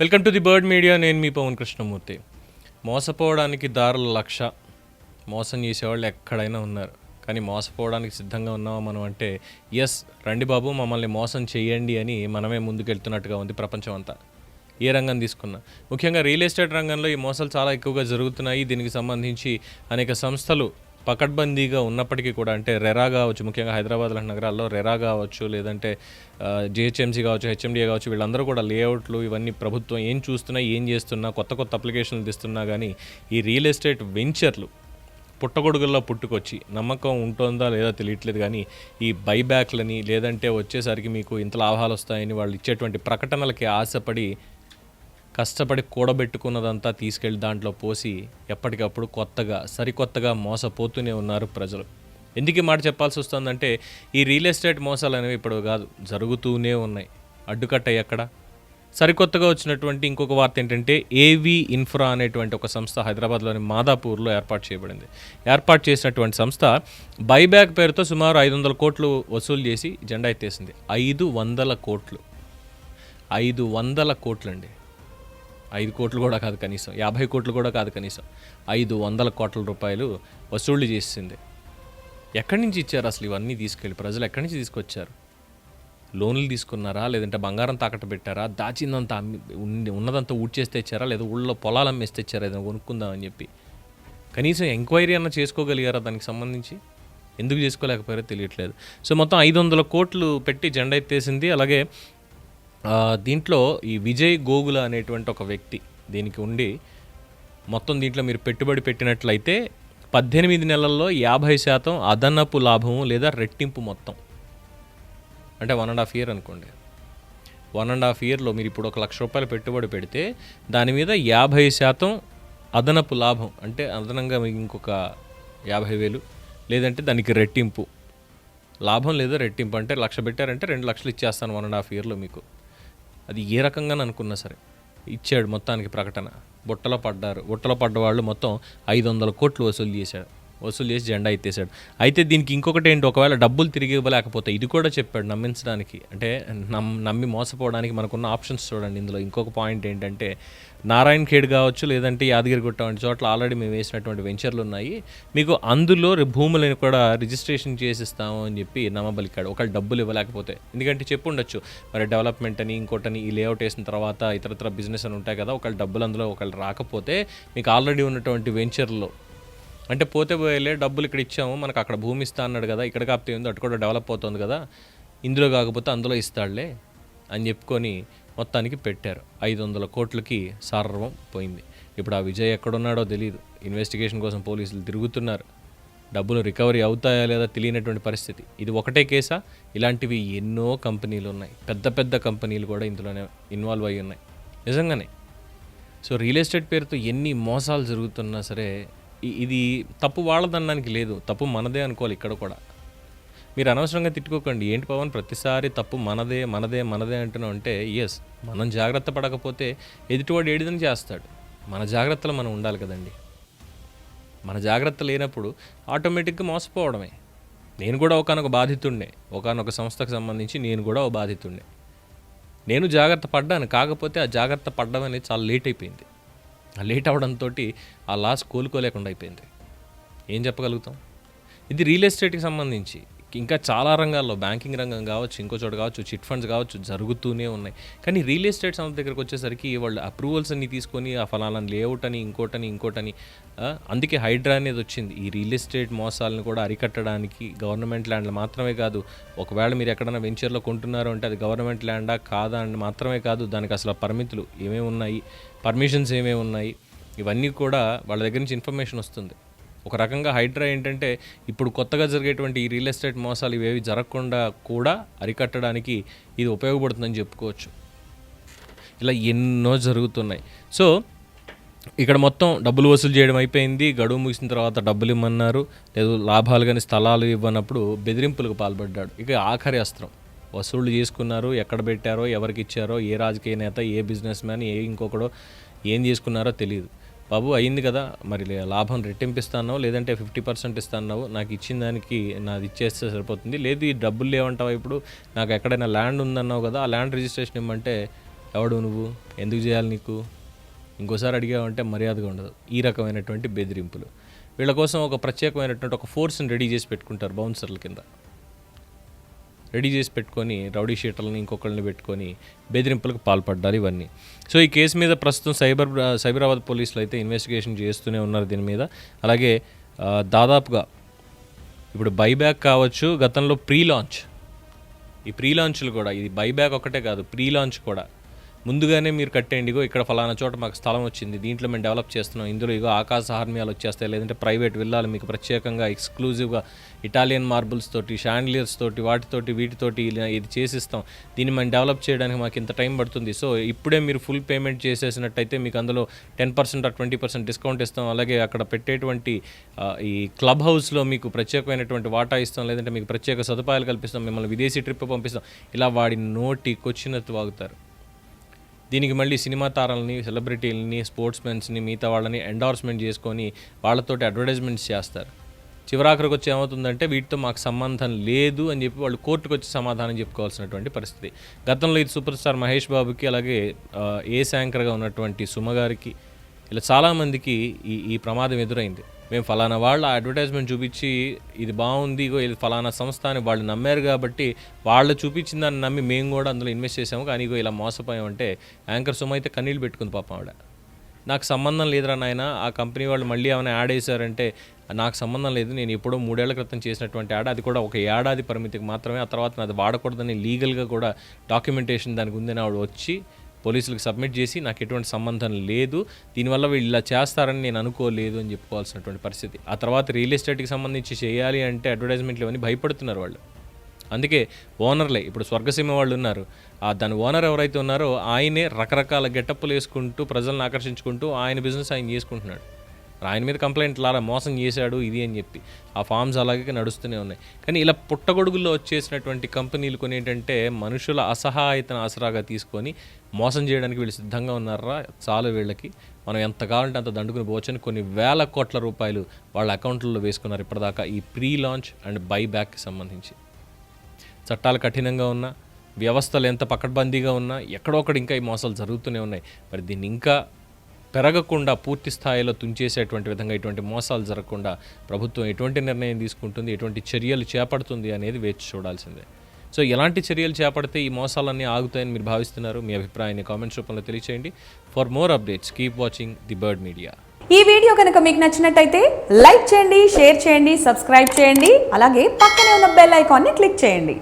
Welcome to the bird media. నేను మీ పవన్ కృష్ణమూర్తి. మోసపోవడానికి దారుల లక్ష. మోసం చేసేవాళ్ళు ఎక్కడైనా ఉన్నారు. కానీ మోసపోవడానికి సిద్ధంగా ఉన్నామా మనం అంటే ఎస్ రండి బాబు మమ్మల్ని మోసం చేయండి అని మనమే ముందుకెళ్తున్నట్టుగా ఉంది ప్రపంచం అంతా ఏ రంగం తీసుకున్నా. ముఖ్యంగా రియల్ ఎస్టేట్ రంగంలో ఈ మోసాలు చాలా ఎక్కువగా జరుగుతున్నాయి. దీనికి సంబంధించి అనేక సంస్థలు పకడ్బందీగా ఉన్నప్పటికీ కూడా అంటే రెరా కావచ్చు ముఖ్యంగా హైదరాబాద్ లాంటి నగరాల్లో రెరా కావచ్చు లేదంటే జిహెచ్ఎంసీ కావచ్చు హెచ్ఎండిఏ కావచ్చు వీళ్ళందరూ కూడా లేఅవుట్లు ఇవన్నీ ప్రభుత్వం ఏం చూస్తున్నా ఏం చేస్తున్నా కొత్త కొత్త అప్లికేషన్లు తెస్తున్నా కానీ ఈ రియల్ ఎస్టేట్ వెంచర్లు పుట్టగొడుగుల్లో పుట్టుకొచ్చి నమ్మకం ఉంటుందా లేదా తెలియట్లేదు కానీ ఈ బైబ్యాక్లని లేదంటే వచ్చేసరికి మీకు ఇంత లాభాలు వస్తాయని వాళ్ళు ఇచ్చేటువంటి ప్రకటనలకి ఆశపడి కష్టపడి కూడబెట్టుకున్నదంతా తీసుకెళ్ళి దాంట్లో పోసి ఎప్పటికప్పుడు కొత్తగా సరికొత్తగా మోసపోతూనే ఉన్నారు ప్రజలు. ఎందుకు మాట చెప్పాల్సి వస్తుందంటే ఈ రియల్ ఎస్టేట్ మోసాలు అనేవి ఇప్పుడు కాదు జరుగుతూనే ఉన్నాయి. అడ్డుకట్ట ఎక్కడ? సరికొత్తగా వచ్చినటువంటి ఇంకొక వార్త ఏంటంటే ఏవి ఇన్ఫ్రా అనేటువంటి ఒక సంస్థ హైదరాబాద్లోని మాదాపూర్లో ఏర్పాటు చేయబడింది. ఏర్పాటు చేసినటువంటి సంస్థ బైబ్యాక్ పేరుతో సుమారు ఐదు వందల కోట్లు వసూలు చేసి జెండా ఎత్తేసింది. ఐదు వందల కోట్లు. ఐదు వందల కోట్లండి. ఐదు కోట్లు కూడా కాదు కనీసం యాభై కోట్లు కూడా కాదు కనీసం. ఐదు వందల కోట్ల రూపాయలు వసూళ్ళు చేసింది. ఎక్కడి నుంచి ఇచ్చారు అసలు ఇవన్నీ తీసుకెళ్ళి? ప్రజలు ఎక్కడి నుంచి తీసుకొచ్చారు? లోన్లు తీసుకున్నారా? లేదంటే బంగారం తాకట్టు పెట్టారా? దాచిందంతా అమ్మి ఉన్నదంతా ఊడ్చేస్తే ఇచ్చారా లేదా ఊళ్ళో పొలాలు అమ్మేస్తే ఇచ్చారా ఏదైనా కొనుక్కుందామని చెప్పి. కనీసం ఎంక్వైరీ అన్న చేసుకోగలిగారా దానికి సంబంధించి? ఎందుకు చేసుకోలేకపోయారో తెలియట్లేదు. సో మొత్తం ఐదు వందల కోట్లు పెట్టి జెండా ఎత్తేసింది. అలాగే దీంట్లో ఈ విజయ్ గోగుల అనేటువంటి ఒక వ్యక్తి దీనికి ఉండి మొత్తం దీంట్లో మీరు పెట్టుబడి పెట్టినట్లయితే పద్దెనిమిది నెలల్లో యాభై శాతం అదనపు లాభము లేదా రెట్టింపు మొత్తం. అంటే వన్ అండ్ హాఫ్ ఇయర్ అనుకోండి. వన్ అండ్ హాఫ్ ఇయర్లో మీరు ఇప్పుడు ఒక లక్ష రూపాయలు పెట్టుబడి పెడితే దాని మీద యాభై శాతం అదనపు లాభం. అంటే అదనంగా మీకు ఇంకొక యాభై వేలు లేదంటే దానికి రెట్టింపు. లాభం లేదా రెట్టింపు అంటే లక్ష పెట్టారంటే రెండు లక్షలు ఇచ్చేస్తాను వన్ అండ్ హాఫ్ ఇయర్లో మీకు. అది ఏ రకంగా అనుకున్నా సరే ఇచ్చాడు మొత్తానికి ప్రకటన. బుట్టలో పడ్డారు. బుట్టలో పడ్డ వాళ్ళు మొత్తం ఐదు వందల కోట్లు వసూలు చేశాడు వసూలు చేసి జెండా ఎత్తేసాడు అయితే దీనికి ఇంకొకటి ఏంటి? ఒకవేళ డబ్బులు తిరిగి ఇవ్వలేకపోతే ఇది కూడా చెప్పాడు నమ్మించడానికి. అంటే నమ్ నమ్మి మోసపోవడానికి మనకున్న ఆప్షన్స్ చూడండి ఇందులో. ఇంకొక పాయింట్ ఏంటంటే నారాయణ ఖేడ్ కావచ్చు లేదంటే యాదగిరిగుట్ట వంటి చోట్ల ఆల్రెడీ మేము వేసినటువంటి వెంచర్లు ఉన్నాయి. మీకు అందులో భూములను కూడా రిజిస్ట్రేషన్ చేసిస్తాము అని చెప్పి నమ్మబలికాడు. ఒకళ్ళు డబ్బులు ఇవ్వలేకపోతే. ఎందుకంటే చెప్పు ఉండొచ్చు మరి డెవలప్మెంట్ అని ఇంకోటని ఈ లేఅవుట్ వేసిన తర్వాత ఇతరత్ర బిజినెస్ అని ఉంటాయి కదా ఒకళ్ళు డబ్బులు అందులో ఒకళ్ళు రాకపోతే మీకు ఆల్రెడీ ఉన్నటువంటి వెంచర్లో అంటే పోతే పోయేలే డబ్బులు ఇక్కడ ఇచ్చాము మనకు అక్కడ భూమి ఇస్తా అన్నాడు కదా ఇక్కడ కాకపోతే ఉంది అటు కూడా డెవలప్ అవుతుంది కదా ఇందులో కాకపోతే అందులో ఇస్తాడులే అని చెప్పుకొని మొత్తానికి పెట్టారు. ఐదు వందల కోట్లకి సర్వం పోయింది. ఇప్పుడు ఆ విజయ్ ఎక్కడున్నాడో తెలియదు ఇన్వెస్టిగేషన్ కోసం పోలీసులు తిరుగుతున్నారు. డబ్బులు రికవరీ అవుతాయా లేదా తెలియనటువంటి పరిస్థితి. ఇది ఒకటే కేసా? ఇలాంటివి ఎన్నో కంపెనీలు ఉన్నాయి. పెద్ద పెద్ద కంపెనీలు కూడా ఇందులోనే ఇన్వాల్వ్ అయి ఉన్నాయి. నిజంగానే. సో రియల్ ఎస్టేట్ పేరుతో ఎన్ని మోసాలు జరుగుతున్నా సరే ఇది తప్పు వాళ్ళదనడానికి లేదు. తప్పు మనదే అనుకోవాలి ఇక్కడ కూడా. మీరు అనవసరంగా తిట్టుకోకండి. ఏంటి పవన్? ప్రతిసారి తప్పు మనదే మనదే మనదే అంటున్నాం అంటే ఎస్ మనం జాగ్రత్త పడకపోతే ఎదుటివాడు ఏడిదని చేస్తాడు? మన జాగ్రత్తలు మనం ఉండాలి కదండి. మన జాగ్రత్త లేనప్పుడు ఆటోమేటిక్గా మోసపోవడమే. నేను కూడా ఒకనొక బాధితుండే ఒకనొక సంస్థకు సంబంధించి నేను కూడా ఒక బాధితుండే నేను జాగ్రత్త పడ్డాను. కాకపోతే ఆ జాగ్రత్త పడ్డం అనేది చాలా లేట్ అయిపోయింది. లేట్ అవడంతో ఆ లాస్ కోలుకోలేకుండా అయిపోయింది. ఏం చెప్పగలుగుతాం? ఇది రియల్ ఎస్టేట్కి సంబంధించి. ఇంకా చాలా రంగాల్లో బ్యాంకింగ్ రంగం కావచ్చు ఇంకో చోట కావచ్చు చిట్ ఫండ్స్ కావచ్చు జరుగుతూనే ఉన్నాయి. కానీ రియల్ ఎస్టేట్ సంస్థ దగ్గరకు వచ్చేసరికి వాళ్ళు అప్రూవల్స్ అన్ని తీసుకొని ఆ ఫలాలను లేఅవుట్ అని ఇంకోటని ఇంకోటని అందుకే హైడ్రా అనేది వచ్చింది. ఈ రియల్ ఎస్టేట్ మోసాలను కూడా అరికట్టడానికి గవర్నమెంట్ ల్యాండ్లు మాత్రమే కాదు ఒకవేళ మీరు ఎక్కడైనా వెంచర్లో కొంటున్నారు అంటే అది గవర్నమెంట్ ల్యాండా కాదా అని మాత్రమే కాదు దానికి అసలు పరిమితులు ఏమేమి ఉన్నాయి పర్మిషన్స్ ఏమేమి ఉన్నాయి ఇవన్నీ కూడా వాళ్ళ దగ్గర నుంచి ఇన్ఫర్మేషన్ వస్తుంది. ఒక రకంగా హైడ్రా ఏంటంటే ఇప్పుడు కొత్తగా జరిగేటువంటి ఈ రియల్ ఎస్టేట్ మోసాలు ఇవేవి జరగకుండా కూడా అరికట్టడానికి ఇది ఉపయోగపడుతుందని చెప్పుకోవచ్చు. ఇలా ఎన్నో జరుగుతున్నాయి. సో ఇక్కడ మొత్తం డబ్బులు వసూలు చేయడం అయిపోయింది. గడువు ముగిసిన తర్వాత డబ్బులు ఇమ్మన్నారు. లేదు లాభాలు కానీ స్థలాలు ఇవ్వనప్పుడు బెదిరింపులకు పాల్పడ్డాడు. ఇక ఆఖరి అస్త్రం. వసూళ్ళు చేసుకున్నారు. ఎక్కడ పెట్టారో ఎవరికి ఇచ్చారో ఏ రాజకీయ నేత ఏ బిజినెస్ మ్యాన్ ఏ ఇంకొకడో ఏం చేసుకున్నారో తెలియదు బాబు అయింది కదా. మరి లాభం రెట్టింపిస్తానో లేదంటే ఫిఫ్టీ పర్సెంట్ ఇస్తానో నాకు ఇచ్చిన దానికి నాది ఇచ్చేస్తే సరిపోతుంది. లేదు ఈ డబ్బులు లేవంటావు ఇప్పుడు? నాకు ఎక్కడైనా ల్యాండ్ ఉందన్నావు కదా ఆ ల్యాండ్ రిజిస్ట్రేషన్ ఇమ్మంటే ఎవడు నువ్వు? ఎందుకు చేయాలి నీకు? ఇంకోసారి అడిగావంటే మర్యాదగా ఉండదు. ఈ రకమైనటువంటి బెదిరింపులు. వీళ్ళ కోసం ఒక ప్రత్యేకమైనటువంటి ఒక ఫోర్స్ని రెడీ చేసి పెట్టుకుంటారు బౌన్సర్ల కింద. రెడీ చేసి పెట్టుకొని రౌడీ షీటర్లని ఇంకొకళ్ళని పెట్టుకొని బెదిరింపులకు పాల్పడ్డారు ఇవన్నీ. సో ఈ కేసు మీద ప్రస్తుతం సైబర్ సైబరాబాద్ పోలీసులు అయితే ఇన్వెస్టిగేషన్ చేస్తూనే ఉన్నారు దీని మీద. అలాగే దాదాపుగా ఇప్పుడు బైబ్యాక్ కావచ్చు గతంలో ప్రీ లాంచ్ ఈ ప్రీ లాంచ్లు కూడా ఇది బైబ్యాక్ ఒకటే కాదు ప్రీ లాంచ్ కూడా. ముందుగానే మీరు కట్టేయండి ఇగో ఇక్కడ ఫలానా చోట మాకు స్థలం వచ్చింది దీంట్లో మేము డెవలప్ చేస్తున్నాం ఇందులో ఇగో ఆకాశ హార్మియాలు వచ్చేస్తాయి లేదంటే ప్రైవేట్ విల్లాలు మీకు ప్రత్యేకంగా ఎక్స్క్లూజివ్గా ఇటాలియన్ మార్బుల్స్ తోటి షాండ్లియర్స్ తోటి వాటితోటి వీటితోటి ఇలా ఇది చేసిస్తాం. దీన్ని మేము డెవలప్ చేయడానికి మాకు ఇంత టైం పడుతుంది. సో ఇప్పుడే మీరు ఫుల్ పేమెంట్ చేసేసినట్టయితే మీకు అందులో ten percent twenty percent discount ఇస్తాం. అలాగే అక్కడ పెట్టేటువంటి ఈ క్లబ్ హౌస్లో మీకు ప్రత్యేకమైనటువంటి వాటా ఇస్తాం లేదంటే మీకు ప్రత్యేక సదుపాయాలు కల్పిస్తాం మిమ్మల్ని విదేశీ ట్రిప్ పంపిస్తాం. ఇలా వాడి నోటికొచ్చినట్టు వాగుతారు. దీనికి మళ్ళీ సినిమా తారల్ని సెలబ్రిటీలని స్పోర్ట్స్ మెన్స్ని మిగతా వాళ్ళని ఎండార్స్మెంట్ చేసుకొని వాళ్ళతోటి అడ్వర్టైజ్మెంట్స్ చేస్తారు. చివరాఖరికి వచ్చి ఏమవుతుందంటే వీటితో మాకు సంబంధం లేదు అని చెప్పి వాళ్ళు కోర్టుకు వచ్చి సమాధానం చెప్పుకోవాల్సినటువంటి పరిస్థితి. గతంలో ఇది సూపర్ స్టార్ మహేష్ బాబుకి అలాగే ఏ శాంకర్గా ఉన్నటువంటి సుమ గారికి ఇలా చాలామందికి ఈ ఈ ప్రమాదం ఎదురైంది. మేము ఫలానా వాళ్ళ అడ్వర్టైజ్మెంట్ చూపించి ఇది బాగుంది ఇది ఫలానా సంస్థ అని వాళ్ళు నమ్మారు కాబట్టి వాళ్ళు చూపించిన దాన్ని నమ్మి మేము కూడా అందులో ఇన్వెస్ట్ చేసాము. కానీ ఇగో ఇలా మోసపోయామంటే యాంకర్ సుమ అయితే కన్నీళ్ళు పెట్టుకుంది పాపం ఆవిడ. నాకు సంబంధం లేదురా నాయన ఆ కంపెనీ వాళ్ళు మళ్ళీ ఏమైనా యాడ్ వేసారంటే నాకు సంబంధం లేదు. నేను ఎప్పుడో మూడేళ్ళ క్రితం చేసినటువంటి యాడ్ అది కూడా ఒక ఏడాది పరిమితికి మాత్రమే. ఆ తర్వాత అది వాడకూడదని లీగల్గా కూడా డాక్యుమెంటేషన్ దానికి ఉందని ఆవిడ వచ్చి పోలీసులకు సబ్మిట్ చేసి నాకు ఎటువంటి సంబంధం లేదు దీనివల్ల వీళ్ళు ఇలా చేస్తారని నేను అనుకోలేదు అని చెప్పుకోవాల్సినటువంటి పరిస్థితి. ఆ తర్వాత రియల్ ఎస్టేట్కి సంబంధించి చేయాలి అంటే అడ్వర్టైజ్మెంట్లు ఇవన్నీ భయపడుతున్నారు వాళ్ళు. అందుకే ఓనర్లే ఇప్పుడు స్వర్గసీమ వాళ్ళు ఉన్నారు. ఆ దాని ఓనర్ ఎవరైతే ఉన్నారో ఆయనే రకరకాల గెటప్పులు వేసుకుంటూ ప్రజలను ఆకర్షించుకుంటూ ఆయన బిజినెస్ ఆయన చేసుకుంటున్నాడు. ఆయన మీద కంప్లైంట్ లారా మోసం చేశాడు ఇది అని చెప్పి. ఆ ఫామ్స్ అలాగే నడుస్తూనే ఉన్నాయి. కానీ ఇలా పుట్టగొడుగుల్లో వచ్చేసినటువంటి కంపెనీలు కొన్ని ఏంటంటే మనుషుల అసహాయతను ఆసరాగా తీసుకొని మోసం చేయడానికి వీళ్ళు సిద్ధంగా ఉన్నారా? చాలు వీళ్ళకి. మనం ఎంత కావాలంటే అంత దండుకుని పోవచ్చని కొన్ని వేల కోట్ల రూపాయలు వాళ్ళ అకౌంట్లలో వేసుకున్నారు ఇప్పటిదాకా ఈ ప్రీ లాంచ్ అండ్ బై బ్యాక్కి సంబంధించి. చట్టాలు కఠినంగా ఉన్నా వ్యవస్థలు ఎంత పకడ్బందీగా ఉన్నా ఎక్కడొక్కడ ఇంకా ఈ మోసాలు జరుగుతూనే ఉన్నాయి. మరి దీన్ని ఇంకా పెరగకుండా పూర్తి స్థాయిలో తుంచేసేటువంటి విధంగా ఇటువంటి మోసాలు జరగకుండా ప్రభుత్వం ఎటువంటి నిర్ణయం తీసుకుంటుంది ఎటువంటి చర్యలు చేపడుతుంది అనేది వేచి చూడాల్సిందే. సో ఎలాంటి చర్యలు చేపడితే ఈ మోసాలన్నీ ఆగుతాయని మీరు భావిస్తున్నారు మీ అభిప్రాయాన్ని కామెంట్స్ రూపంలో తెలియచేయండి. For more updates keep watching the bird media ఈ వీడియో కనుక మీకు నచ్చినట్టయితే లైక్ చేయండి షేర్ చేయండి సబ్స్క్రైబ్ చేయండి అలాగే పక్కనే ఉన్న బెల్ ఐకాన్ని క్లిక్ చేయండి.